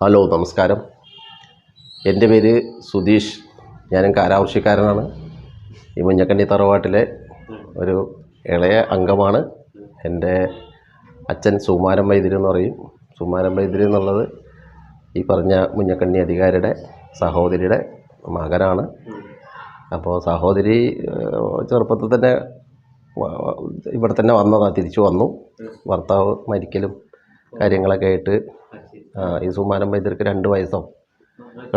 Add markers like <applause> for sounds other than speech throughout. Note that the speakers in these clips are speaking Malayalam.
ഹലോ നമസ്കാരം. എന്റെ പേര് സുധീഷ്. ഞാനും കാരാവൃഷിക്കാരനാണ് ഈ മുഞ്ഞക്കണ്ണി തറവാട്ടിലെ ഒരു ഇളയ അംഗമാണ്. എന്റെ അച്ഛൻ സുമാരൻ വൈദ്യര് എന്ന് പറയും. സുമാരൻ വൈദ്യര് എന്നുള്ളത് ഈ പറഞ്ഞ മുഞ്ഞക്കണ്ണി അധികാരിയുടെ സഹോദരിയുടെ മകനാണ്. അപ്പോൾ സഹോദരി ചെറുപ്പത്തിൽ തന്നെ ഇവിടെ തന്നെ വന്നതാണ് തിരിച്ചു വന്നു. ഭർത്താവ് മരിക്കലും കാര്യങ്ങളൊക്കെ ആയിട്ട് ഈ സുമാരൻ വൈദ്യർക്ക് രണ്ട് വയസ്സോ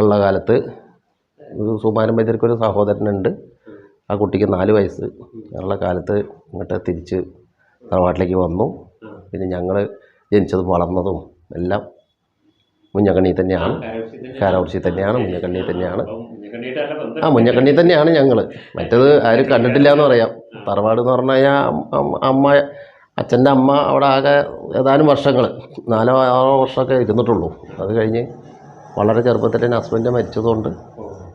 ഉള്ള കാലത്ത് സുമാനം വൈദ്യർക്ക് ഒരു സഹോദരനുണ്ട്. ആ കുട്ടിക്ക് നാല് വയസ്സ്. ഉള്ള കാലത്ത് ഇങ്ങോട്ട് തിരിച്ച് തറവാട്ടിലേക്ക് വന്നു. പിന്നെ ഞങ്ങൾ ജനിച്ചതും വളർന്നതും എല്ലാം മുഞ്ഞക്കണ്ണി തന്നെയാണ്. കാരാവർച്ചി തന്നെയാണ് മുഞ്ഞക്കണ്ണി തന്നെയാണ്. ആ മുഞ്ഞക്കണ്ണി തന്നെയാണ് ഞങ്ങൾ മറ്റത് ആരും കണ്ടിട്ടില്ല എന്ന് പറയാം. തറവാട് എന്ന് പറഞ്ഞു കഴിഞ്ഞാൽ അമ്മ അച്ഛന്റെ അമ്മ അവിടെ ആകെ ഏതാനും വർഷങ്ങൾ നാലോ ആറോ വർഷമൊക്കെ ഇരുന്നിട്ടുള്ളൂ. അത് കഴിഞ്ഞ് വളരെ ചെറുപ്പത്തിൽ തന്നെ ഹസ്ബൻഡ് മരിച്ചതുകൊണ്ട്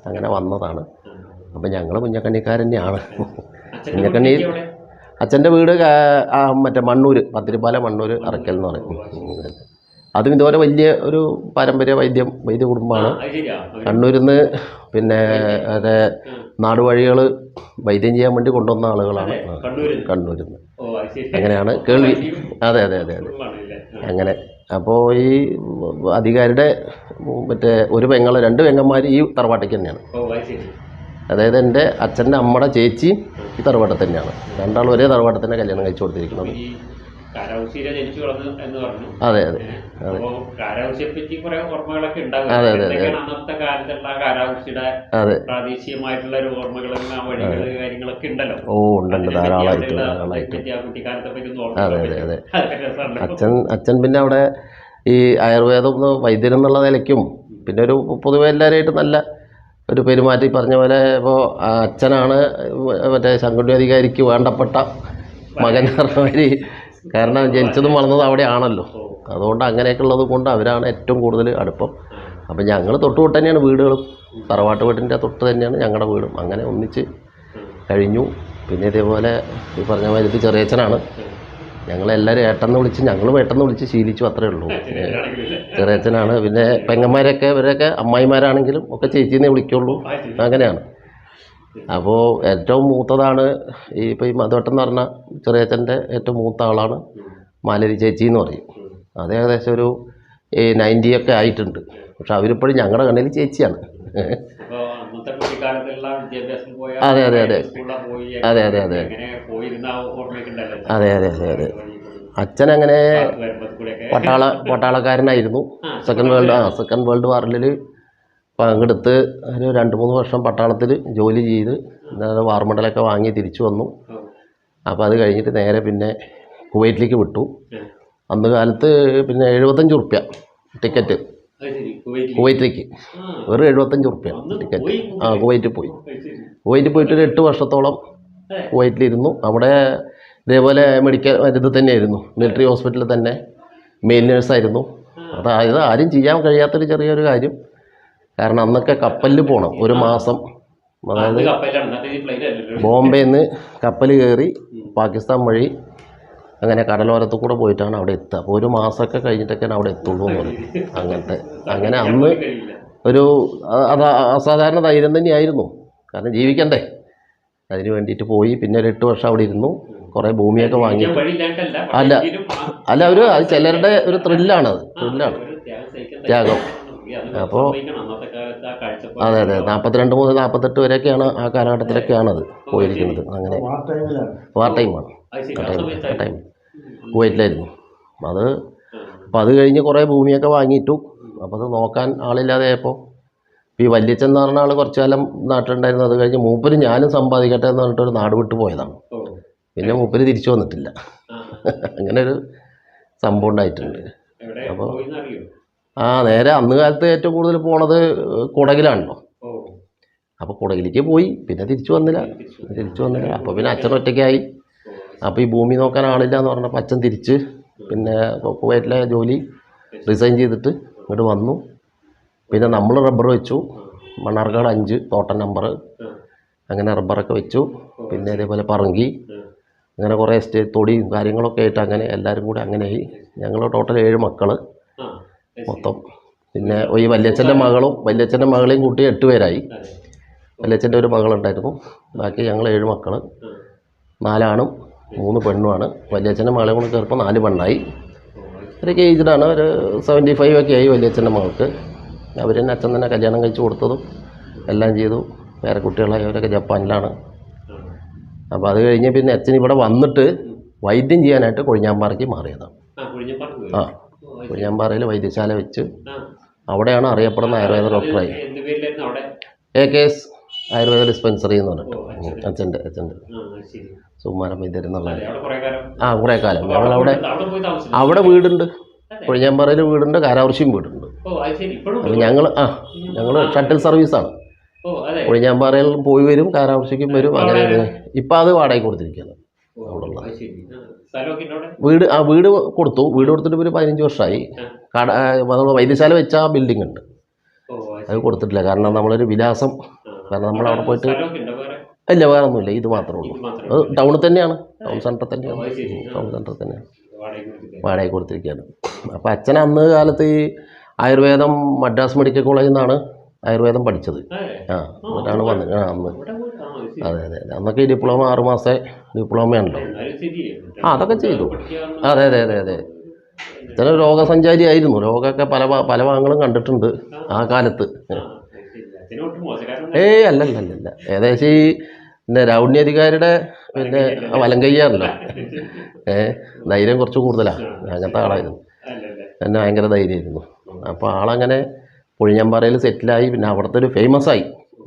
അങ്ങനെ വന്നതാണ്. അപ്പം ഞങ്ങൾ മുഞ്ഞക്കണ്ണിക്കാർ തന്നെയാണ് കുഞ്ഞക്കണ്ണി അച്ഛന്റെ വീട് മറ്റേ മണ്ണൂർ പത്തിരിപ്പാല മണ്ണൂർ അറക്കൽ എന്ന് പറയും. അതും ഇതുപോലെ വലിയ ഒരു പാരമ്പര്യ വൈദ്യം വൈദ്യ കുടുംബമാണ്. കണ്ണൂരിൽ നിന്ന് പിന്നെ അതെ നാടുവഴികൾ വൈദ്യം ചെയ്യാൻ വേണ്ടി കൊണ്ടുവന്ന ആളുകളാണ്. കണ്ണൂരിൽ നിന്ന് അങ്ങനെയാണ് കേൾവി അതെ അതെ അതെ അതെ. അങ്ങനെ. അപ്പോൾ ഈ അധികാരിയുടെ മറ്റേ ഒരു പെങ്ങൾ രണ്ട് പെങ്ങന്മാർ ഈ തറവാട്ടയ്ക്ക് തന്നെയാണ്. അതായത് എന്റെ അച്ഛന്റെ അമ്മയുടെ ചേച്ചി ഈ തറവാട്ടിൽ തന്നെയാണ്. രണ്ടാളും ഒരേ തറവാട്ടിൽ തന്നെ കല്യാണം കഴിച്ചു കൊടുത്തിരിക്കുന്നത്. അതെ അതെ. അതെ. അതെ, അതെ, അതെ. അതെ. പ്രാദേശികമായിട്ടുള്ള ഒരു ഓർമ്മകളും കാര്യങ്ങളൊക്കെ ഉണ്ടല്ലോ? ഓ ഉണ്ടല്ലോ ധാരാളമായിട്ട് ധാരാളമായിട്ട്. അതെ, അതെ, അതെ. അച്ഛൻ അച്ഛൻ പിന്നെ അവിടെ ഈ ആയുർവേദം വൈദ്യൻ എന്നുള്ള നിലയ്ക്കും പിന്നെ ഒരു പൊതുവെ എല്ലാവരുമായിട്ട് നല്ല ഒരു പെരുമാറ്റം. ഈ പറഞ്ഞ പോലെ ഇപ്പോൾ അച്ഛനാണ് മറ്റേ ശങ്കുണ്ണി അധികാരിക്ക് വേണ്ടപ്പെട്ട മകൻ പറഞ്ഞ മാതിരി കാരണം ജനിച്ചതും വളർന്നതും അവിടെയാണല്ലോ. അതുകൊണ്ട് അങ്ങനെയൊക്കെ ഉള്ളത് കൊണ്ട് അവരാണ് ഏറ്റവും കൂടുതൽ അടുപ്പം. അപ്പം ഞങ്ങൾ തൊട്ട് തൊട്ട് തന്നെയാണ് വീടുകളും. തറവാട്ട് വീടിന്റെ തൊട്ട് തന്നെയാണ് ഞങ്ങളുടെ വീടും. അങ്ങനെ ഒന്നിച്ച് കഴിഞ്ഞു. പിന്നെ ഇതേപോലെ ഈ പറഞ്ഞ മാതിരി ഇത് ചെറിയച്ഛനാണ്. ഞങ്ങളെല്ലാവരും ഏട്ടെന്ന് വിളിച്ച് ഞങ്ങളും ഏട്ടെന്ന് വിളിച്ച് ശീലിച്ചു അത്രേ ഉള്ളൂ. ചെറിയച്ഛനാണ്. പിന്നെ പെങ്ങന്മാരൊക്കെ ഇവരൊക്കെ അമ്മായിമാരാണെങ്കിലും ഒക്കെ ചേച്ചീനെ വിളിക്കുള്ളൂ. അങ്ങനെയാണ്. അപ്പോൾ ഏറ്റവും മൂത്തതാണ് ഈ ഇപ്പോൾ ഈ മധുവട്ടം എന്ന് പറഞ്ഞ ചെറിയച്ഛന്റെ ഏറ്റവും മൂത്ത ആളാണ് മാലരി ചേച്ചി എന്ന് പറയും. അത് ഏകദേശം ഒരു ഈ നയന്റി ഒക്കെ ആയിട്ടുണ്ട്. പക്ഷെ അവരിപ്പോഴും ഞങ്ങളുടെ കണ്ണിൽ ചേച്ചിയാണ്. അതെ, അതെ, അതെ. അതെ, അതെ, അതെ. അതെ അതെ അതെ അതെ. അച്ഛൻ അങ്ങനെ പട്ടാള പട്ടാളക്കാരനായിരുന്നു. സെക്കൻഡ് വേൾഡ് ആ സെക്കൻഡ് വേൾഡ് വാറിൽ പങ്കെടുത്ത് ഒരു രണ്ട് മൂന്ന് വർഷം പട്ടാളത്തിൽ ജോലി ചെയ്ത് വാർമണ്ടലൊക്കെ വാങ്ങി തിരിച്ചു വന്നു. അപ്പോൾ അത് കഴിഞ്ഞിട്ട് നേരെ പിന്നെ കുവൈറ്റിലേക്ക് വിട്ടു. അന്ന് കാലത്ത് പിന്നെ എഴുപത്തഞ്ച് റുപ്യ ടിക്കറ്റ്. കുവൈറ്റിലേക്ക്. വെറും എഴുപത്തഞ്ച് റുപ്യ ടിക്കറ്റ്. ആ കുവൈറ്റിൽ പോയി. കുവൈറ്റിൽ പോയിട്ട് ഒരു എട്ട് വർഷത്തോളം. കുവൈറ്റിലിരുന്നു. അവിടെ ഇതേപോലെ മെഡിക്കൽ ഇത് തന്നെയായിരുന്നു. മിലിറ്ററി ഹോസ്പിറ്റലിൽ തന്നെ മെയിൽ നേഴ്സായിരുന്നു. അതായത് ആരും ചെയ്യാൻ കഴിയാത്തൊരു ചെറിയൊരു കാര്യം. കാരണം അന്നൊക്കെ കപ്പലിൽ പോകണം ഒരു മാസം. അതായത് അത് ബോംബെയിൽ നിന്ന് കപ്പൽ കയറി പാകിസ്ഥാൻ വഴി അങ്ങനെ കടലോരത്ത് കൂടെ പോയിട്ടാണ് അവിടെ എത്തുക. അപ്പോൾ ഒരു മാസമൊക്കെ കഴിഞ്ഞിട്ടൊക്കെയാണ് അവിടെ എത്തുള്ളൂ എന്ന് പറയും അങ്ങനത്തെ. അങ്ങനെ അന്ന് ഒരു അത് അസാധാരണ ധൈര്യം തന്നെയായിരുന്നു. കാരണം ജീവിക്കണ്ടേ. അതിന് വേണ്ടിയിട്ട് പോയി. പിന്നെ ഒരു എട്ട് വർഷം അവിടെ ഇരുന്നു. കുറേ ഭൂമിയൊക്കെ വാങ്ങി അല്ല. അല്ല ഒരു അത് ചിലരുടെ ഒരു ത്രില്ലാണത് ത്രില്ലാണ് ഒരു ത്യാഗം ത്യാഗം. തയ്യാറാണ്. അത് അപ്പോൾ- അതെ അതെ. നാൽപ്പത്തിരണ്ട് മുതൽ നാൽപ്പത്തെട്ട് വരെയൊക്കെയാണ് ആ കാലഘട്ടത്തിലൊക്കെയാണ് അത് പോയിരിക്കുന്നത്. അങ്ങനെ വാർ ടൈമാണ് ടൈം ടൈം. കുവൈറ്റിലായിരുന്നു. അത് അപ്പോൾ അത് കഴിഞ്ഞ് കുറേ ഭൂമിയൊക്കെ വാങ്ങിയിട്ടു. അപ്പോൾ അത് നോക്കാൻ ആളില്ലാതെ ആയപ്പോൾ ഈ വല്യച്ഛൻ എന്ന് പറഞ്ഞ ആൾ കുറച്ചു കാലം നാട്ടിലുണ്ടായിരുന്നു. അത് കഴിഞ്ഞ് മൂപ്പര് ഞാനും സമ്പാദിക്കട്ടെ എന്ന് പറഞ്ഞിട്ട് ഒരു നാട് വിട്ടു പോയതാണ്. ഓ. പിന്നെ മൂപ്പര് തിരിച്ചു വന്നിട്ടില്ല. <laughs> അങ്ങനെ ഒരു സംഭവം ഉണ്ടായിട്ടുണ്ട്. അപ്പോൾ- ആ നേരെ അന്ന് കാലത്ത് ഏറ്റവും കൂടുതൽ പോണത് കുടകിലാണല്ലോ അപ്പൊ അപ്പോൾ കുടകിലേക്ക് പോയി പിന്നെ തിരിച്ചു വന്നില്ല. തിരിച്ചു വന്നില്ല. അപ്പോൾ പിന്നെ അച്ഛൻ ഒറ്റയ്ക്കായി. അപ്പോൾ ഈ ഭൂമി നോക്കാൻ ആളില്ല എന്ന് പറഞ്ഞപ്പോൾ അച്ഛൻ തിരിച്ച് പിന്നെ കുവൈറ്റിലെ ജോലി റിസൈൻ ചെയ്തിട്ട് ഇങ്ങോട്ട് വന്നു. പിന്നെ നമ്മൾ റബ്ബർ വെച്ചു. മണ്ണാർക്കാട് അഞ്ച് തോട്ടം നമ്പർ അങ്ങനെ റബ്ബറൊക്കെ വെച്ചു. പിന്നെ ഇതേപോലെ പറങ്കി. അങ്ങനെ കുറേ എസ്റ്റേറ്റ് തൊടിയും കാര്യങ്ങളൊക്കെ ആയിട്ട് അങ്ങനെ എല്ലാവരും കൂടി അങ്ങനെയായി. ഞങ്ങൾ ടോട്ടൽ ഏഴ് മക്കൾ മൊത്തം. പിന്നെ ഈ വല്യച്ഛന്റെ മകളും വല്യച്ഛന്റെ മകളെയും കൂട്ടി എട്ട് പേരായി. വല്യച്ഛന്റെ ഒരു മകളുണ്ടായിരുന്നു. ബാക്കി ഞങ്ങൾ ഏഴ് മക്കൾ. നാലാണും മൂന്ന് പെണ്ണുമാണ്. വല്യച്ഛന്റെ മകളെ കൂടെ ചേർപ്പം നാല് പെണ്ണായി. ഒരു ഏജ്ഡാണ് ഒരു സെവന്റി ഫൈവ് ഒക്കെ ആയി വല്യച്ഛന്റെ മകൾക്ക്. അവർ തന്നെ അച്ഛൻ തന്നെ കല്യാണം കഴിച്ചു കൊടുത്തതും എല്ലാം ചെയ്തു. വേറെ കുട്ടികളായി അവരൊക്കെ ജപ്പാനിലാണ്. അപ്പോൾ അത് കഴിഞ്ഞ് പിന്നെ അച്ഛൻ ഇവിടെ വന്നിട്ട് വൈദ്യം ചെയ്യാനായിട്ട് കൊഴിഞ്ഞാമ്പാറയ്ക്ക് മാറിയതാണ്. ആ. കൊഴിഞ്ഞാമ്പാറയിൽ വൈദ്യശാല വെച്ച് അവിടെയാണ് അറിയപ്പെടുന്ന Ayurveda ഡോക്ടറായി. A K S Ayurveda dispensary എന്ന് പറഞ്ഞിട്ട്. അച്ഛന്റെ. അച്ഛന്റെ. സുമാരം കാലം. ആ കുറേ കാലം. ഞങ്ങളവിടെ അവിടെ വീടുണ്ട്. കൊഴിഞ്ഞാമ്പാറയിൽ വീടുണ്ട് കാരാവർഷിയും വീടുണ്ട്. അപ്പോൾ ഞങ്ങൾ ആ ഞങ്ങൾ ഷട്ടിൽ സർവീസാണ്. കൊഴിഞ്ഞാമ്പാറയിൽ പോയി വരും കാരാവർഷിക്കും വരും അങ്ങനെ ഇപ്പം അത് വാടകയ്ക്ക് കൊടുത്തിരിക്കുകയാണ്. ഓ, അത് ശരി. ആ. സ്ഥലമൊക്കെ ഉണ്ട് അവിടെ വീട് ആ വീട് കൊടുത്തു. വീട് കൊടുത്തിട്ട് ഒരു പതിനഞ്ച് വർഷമായി കട നമ്മൾ വൈദ്യശാല വെച്ച ആ ബിൽഡിംഗ് ഉണ്ട് അത് കൊടുത്തിട്ടില്ല. കാരണം നമ്മളൊരു വിലാസം. കാരണം നമ്മൾ അവിടെ പോയിട്ട് ഇല്ല വേറെ? ഒന്നുമില്ല ഇത് മാത്രമേ ഉള്ളൂ. അത് ടൗണിൽ തന്നെയാണ്. ടൗൺ സെന്ററിൽ തന്നെയാണ്. ടൗൺ സെന്ററിൽ തന്നെയാണ്. വാടകയ്ക്ക് കൊടുത്തിരിക്കുകയാണ്. അപ്പോൾ അച്ഛൻ അന്ന് കാലത്ത് ഈ ആയുർവേദം മദ്രാസ് മെഡിക്കൽ കോളേജിൽ നിന്നാണ് ആയുർവേദം പഠിച്ചത്. ആ എന്നിട്ടാണ് വന്നത്. ആ അന്ന്. അത് അതെ അന്നൊക്കെ ഈ ഡിപ്ലോമ ആറ് മാസത്തെ ഡിപ്ലോമയാണല്ലോ ആ അതൊക്കെ ചെയ്തു. അതെ അതെ അതെ അതെ. അതെ രോഗസഞ്ചാരി ആയിരുന്നു. രോഗമൊക്കെ പല പല ഭാഗങ്ങളും കണ്ടിട്ടുണ്ട് ആ കാലത്ത്. ഏയ് അല്ലല്ല അല്ലല്ല ഏകദേശം ഈ പിന്നെ രൗണ്യ അധികാരിയുടെ പിന്നെ വലങ്കയ്യാണല്ലോ. ഏ ധൈര്യം കുറച്ച് കൂടുതലാണ് അങ്ങനത്തെ ആളായിരുന്നു. എന്നെ ഭയങ്കര ധൈര്യമായിരുന്നു. അപ്പോൾ ആളങ്ങനെ പുഴിഞ്ഞമ്പാറയിൽ സെറ്റിലായി. പിന്നെ അവിടുത്തെ ഒരു ഫേമസ് ആയി.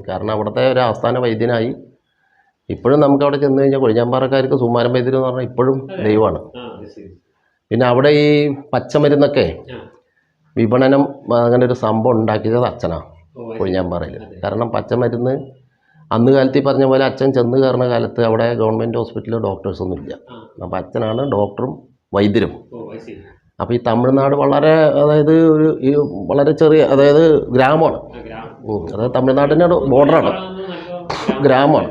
കാരണം അവിടുത്തെ ഒരു ആസ്ഥാന വൈദ്യനായി. ഇപ്പോഴും നമുക്ക് അവിടെ ചെന്ന് കഴിഞ്ഞാൽ കൊഴിഞ്ഞാമ്പാറക്കാർക്ക് സുമാരം വൈദ്യർ എന്ന് പറഞ്ഞാൽ ഇപ്പോഴും ദൈവമാണ്. പിന്നെ അവിടെ ഈ പച്ചമരുന്നൊക്കെ വിപണനം അങ്ങനെ ഒരു സംഭവം ഉണ്ടാക്കിയത് അച്ഛനാണ് കൊഴിഞ്ഞാമ്പാറയിൽ കാരണം പച്ചമരുന്ന് അന്ന് കാലത്ത് ഈ പറഞ്ഞ പോലെ അച്ഛൻ ചെന്ന് കയറുന്ന കാലത്ത് അവിടെ ഗവൺമെന്റ് ഹോസ്പിറ്റലിൽ ഡോക്ടേഴ്സൊന്നും ഇല്ല. അപ്പോൾ അച്ഛനാണ് ഡോക്ടറും വൈദ്യരും. അപ്പോൾ ഈ തമിഴ്നാട് വളരെ അതായത് ഒരു ഈ വളരെ ചെറിയ അതായത് ഗ്രാമമാണ്. അതായത് തമിഴ്നാടിന്റെ ബോർഡറാണ്. ഗ്രാമമാണ്.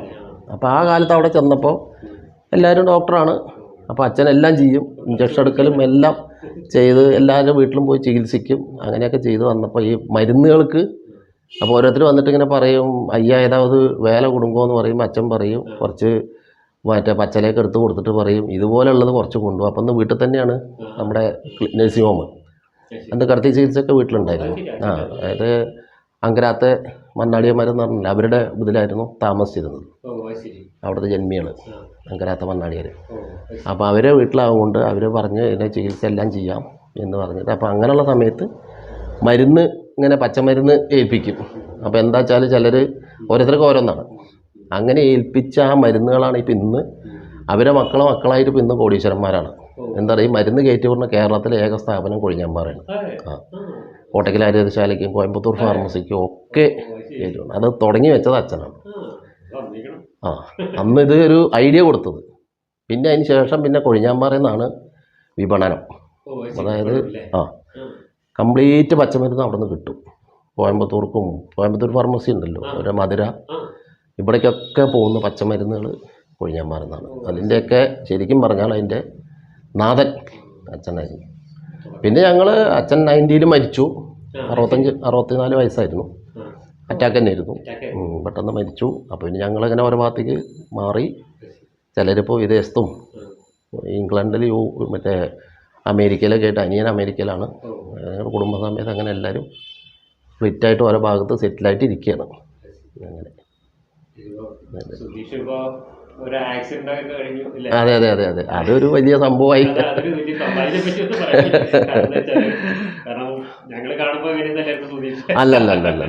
അപ്പോൾ ആ കാലത്ത് അവിടെ ചെന്നപ്പോൾ എല്ലാവരും ഡോക്ടറാണ്. അപ്പോൾ അച്ഛൻ എല്ലാം ചെയ്യും. ഇഞ്ചക്ഷൻ എടുക്കലും എല്ലാം ചെയ്ത് എല്ലാവരും വീട്ടിലും പോയി ചികിത്സിക്കും. അങ്ങനെയൊക്കെ ചെയ്ത് വന്നപ്പോൾ ഈ മരുന്നുകൾക്ക് അപ്പോൾ ഓരോരുത്തർ വന്നിട്ട് ഇങ്ങനെ പറയും അയ്യ ഏതാവത് വേല കൊടുക്കുമോ എന്ന് പറയും. അച്ഛൻ പറയും കുറച്ച് മറ്റേ പച്ചലേക്ക് എടുത്ത് കൊടുത്തിട്ട് പറയും. ഇതുപോലെയുള്ളത് കുറച്ച് കൊണ്ടുപോകും അപ്പം ഇന്ന് വീട്ടിൽ തന്നെയാണ് നമ്മുടെ നഴ്സിംഗ് ഹോം. അന്ന് കടത്തി ചികിത്സയൊക്കെ വീട്ടിലുണ്ടായിരുന്നു. ആ അതായത് അങ്കരാത്തെ മണ്ണാടിയന്മാരെന്ന് പറഞ്ഞില്ല അവരുടെ ഇതിലായിരുന്നു താമസിച്ചിരുന്നത്. അവിടുത്തെ ജന്മികൾ അങ്കരാത്ത മണ്ണാടിയർ. അപ്പോൾ അവരെ വീട്ടിലാവുകൊണ്ട് അവർ പറഞ്ഞ് ഇതിനെ ചികിത്സ എല്ലാം ചെയ്യാം എന്ന് പറഞ്ഞിട്ട് അപ്പോൾ അങ്ങനെയുള്ള സമയത്ത് മരുന്ന് ഇങ്ങനെ പച്ചമരുന്ന് ഏൽപ്പിക്കും. അപ്പോൾ എന്താ വെച്ചാൽ ചിലർ ഓരോരുത്തർക്ക് ഓരോന്നാണ്. അങ്ങനെ ഏൽപ്പിച്ച ആ മരുന്നുകളാണ് ഇപ്പം ഇന്ന്. അവരെ മക്കളെ മക്കളായിട്ട് ഇപ്പം ഇന്ന് കോടീശ്വരന്മാരാണ്. എന്താ പറയുക ഈ മരുന്ന് കയറ്റി വിടുന്ന കേരളത്തിലെ ഏക സ്ഥാപനം കൊഴിഞ്ഞാമ്പാറയാണ്. ആ. കോട്ടയ്ക്കൽ ആര്യശാലയ്ക്കും കോയമ്പത്തൂർ ഫാർമസിക്കും ഒക്കെ ഓ അത് തുടങ്ങി വെച്ചത് അച്ഛനാണ്. ആ. അന്ന് ഇത് ഒരു ഐഡിയ കൊടുത്തത്. പിന്നെ അതിന് ശേഷം പിന്നെ കൊഴിഞ്ഞാമ്പാറയെന്നാണ് വിപണനം. അതായത് ആ. കംപ്ലീറ്റ് പച്ചമരുന്ന് അവിടെ നിന്ന് കിട്ടും. കോയമ്പത്തൂർക്കും കോയമ്പത്തൂർ ഫാർമസി ഉണ്ടല്ലോ ഒരു മധുര. ഇവിടേക്കൊക്കെ പോകുന്ന പച്ചമരുന്നുകൾ കൊഴിഞ്ഞാമ്പാറന്നാണ് അതിന്റെയൊക്കെ ശരിക്കും പറഞ്ഞാൽ അതിന്റെ നാഥൻ അച്ഛനായിരുന്നു പിന്നെ ഞങ്ങൾ അച്ഛൻ നയന്റിയിൽ മരിച്ചു. അറുപത്തഞ്ച് അറുപത്തിനാല് വയസ്സായിരുന്നു. അറ്റാക്ക് തന്നെ ആയിരുന്നു പെട്ടെന്ന് മരിച്ചു. അപ്പോൾ പിന്നെ ഞങ്ങളങ്ങനെ ഓരോ ഭാഗത്തേക്ക് മാറി. ചിലരിപ്പോൾ വിദേശത്തും ഇംഗ്ലണ്ടിൽ യു മറ്റേ അമേരിക്കയിലൊക്കെ ആയിട്ട് അനിയൻ അമേരിക്കയിലാണ്. ഞങ്ങളുടെ കുടുംബസമേതം അങ്ങനെ എല്ലാവരും ഫ്ലിറ്റായിട്ട് ഓരോ ഭാഗത്ത് സെറ്റിലായിട്ട് ഇരിക്കുകയാണ് അങ്ങനെ അതെ അതെ അതെ അതെ. അതൊരു വലിയ സംഭവമായി. അതൊരു അല്ല അല്ല അല്ല അല്ല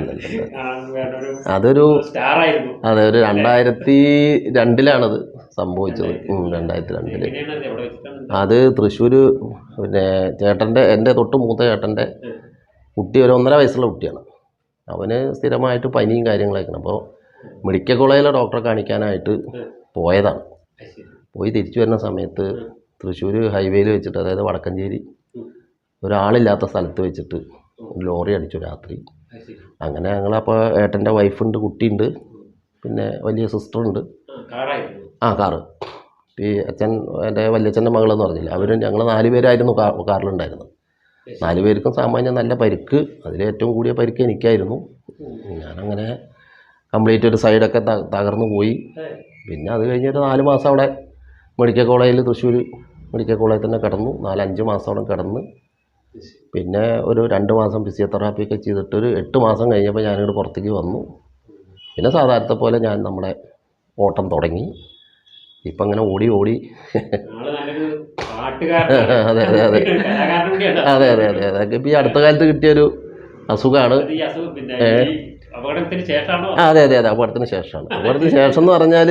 അതൊരു അതെ ഒരു രണ്ടായിരത്തി രണ്ടിലാണത് സംഭവിച്ചത്. രണ്ടായിരത്തി രണ്ടിൽ. അത് തൃശ്ശൂർ പിന്നെ ചേട്ടന്റെ എന്റെ തൊട്ട് മൂത്ത ചേട്ടന്റെ കുട്ടി ഒരു ഒന്നര വയസ്സുള്ള കുട്ടിയാണ്. അവന് സ്ഥിരമായിട്ട് പനിയും കാര്യങ്ങളൊക്കെയാണ്. അപ്പോൾ മെഡിക്കൽ കോളേജിലെ ഡോക്ടറെ കാണിക്കാനായിട്ട് പോയതാണ് പോയി തിരിച്ചു വരുന്ന സമയത്ത് തൃശ്ശൂർ ഹൈവേയിൽ വെച്ചിട്ട് അതായത് വടക്കഞ്ചേരി ഒരാളില്ലാത്ത സ്ഥലത്ത് വെച്ചിട്ട് ലോറി അടിച്ചു രാത്രി. അങ്ങനെ ഞങ്ങളപ്പോൾ ഏട്ടന്റെ വൈഫുണ്ട് കുട്ടിയുണ്ട് പിന്നെ വലിയ സിസ്റ്ററുണ്ട്. ആ, കാറ്. ഈ അച്ഛൻ എന്റെ വല്യച്ഛന്റെ മകളെന്ന് പറഞ്ഞില്ല അവരും ഞങ്ങൾ നാല് പേരായിരുന്നു കാ കാറിലുണ്ടായിരുന്നത്. നാല് പേർക്കും സാമാന്യം നല്ല പരിക്ക്. അതിലേറ്റവും കൂടിയ പരിക്ക് എനിക്കായിരുന്നു. ഞാനങ്ങനെ കംപ്ലീറ്റ് ഒരു സൈഡൊക്കെ തകർന്നു പോയി. പിന്നെ അത് കഴിഞ്ഞിട്ട് നാല് മാസം അവിടെ മെഡിക്കൽ കോളേജിൽ തൃശ്ശൂർ മെഡിക്കൽ കോളേജിൽ തന്നെ കിടന്നു. നാലഞ്ച് മാസം അവിടെ കിടന്ന്. പിന്നെ ഒരു രണ്ട് മാസം ഫിസിയോതെറാപ്പി ഒക്കെ ചെയ്തിട്ട് ഒരു എട്ട് മാസം കഴിഞ്ഞപ്പോൾ ഞാനിങ്ങോട്ട് പുറത്തേക്ക് വന്നു. പിന്നെ സാധാരണത്തെ പോലെ ഞാൻ നമ്മുടെ ഓട്ടം തുടങ്ങി. ഇപ്പം അങ്ങനെ ഓടി ഓടി അതെ അതെ, അതെ, അതെ. അതെ അതെ. അതെ ഇപ്പം ഈ അടുത്ത കാലത്ത് കിട്ടിയൊരു അസുഖമാണ് അത് അതെ അതെ അതെ അപകടത്തിന് ശേഷമാണ്. അപകടത്തിന് ശേഷം എന്ന് പറഞ്ഞാൽ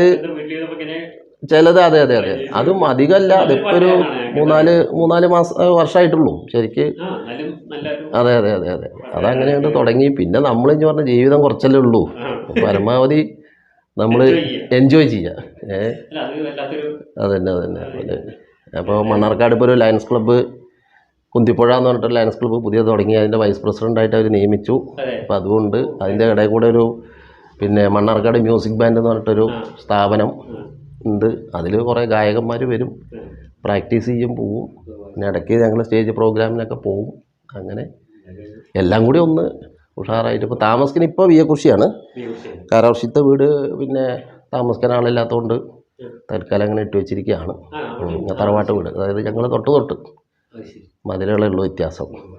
ചിലത് അതെ അതെ അതെ. അതും അധികമല്ല അതിപ്പോൾ ഒരു മൂന്നാൽ മൂന്നാൽ മാസം വർഷമായിട്ടുള്ളൂ ശരിക്ക്. അതെ അതെ അതെ അതെ. അതങ്ങനെ കൊണ്ട് തുടങ്ങി. പിന്നെ നമ്മൾ ഇനി പറഞ്ഞ ജീവിതം കുറച്ചല്ലേ ഉള്ളൂ. പരമാവധി നമ്മൾ. എൻജോയ് ചെയ്യുക ഏ? അല്ല അത് വല്ലാത്തൊരു അതന്നെ അതന്നെ അതന്നെ. അപ്പോൾ മണ്ണാർക്കാട് ഇപ്പോൾ ഒരു ലയൺസ് ക്ലബ്ബ് കുന്തിപ്പുഴ എന്ന് പറഞ്ഞിട്ട് ലയൺസ് ക്ലബ്ബ് പുതിയ തുടങ്ങി. അതിന്റെ വൈസ് പ്രസിഡന്റായിട്ട് അവർ നിയമിച്ചു. അപ്പം അതുകൊണ്ട് അതിന്റെ ഇടയിൽ കൂടെ ഒരു പിന്നെ മണ്ണാർക്കാട് മ്യൂസിക് ബാൻഡ് എന്ന് പറഞ്ഞിട്ടൊരു സ്ഥാപനം ഉണ്ട്. അതിൽ കുറേ ഗായകന്മാർ വരും. പ്രാക്ടീസ് ചെയ്യും പോവും. പിന്നെ ഇടയ്ക്ക് ഞങ്ങൾ സ്റ്റേജ് പ്രോഗ്രാമിനൊക്കെ പോവും. അങ്ങനെ എല്ലാം കൂടി ഒന്ന് ഉഷാറായിട്ട്. ഇപ്പോൾ താമസിക്കുന്ന ഇപ്പോൾ വിയകൃഷിയാണ്. കാരാവർഷത്തെ വീട് പിന്നെ താമസിക്കാൻ ആളില്ലാത്തതുകൊണ്ട് തൽക്കാലം അങ്ങനെ ഇട്ട് വെച്ചിരിക്കുകയാണ് തറവാട്ട് വീട്. അതായത് ഞങ്ങൾ തൊട്ട് തൊട്ട്. മതിലുകളുള്ള വ്യത്യാസം.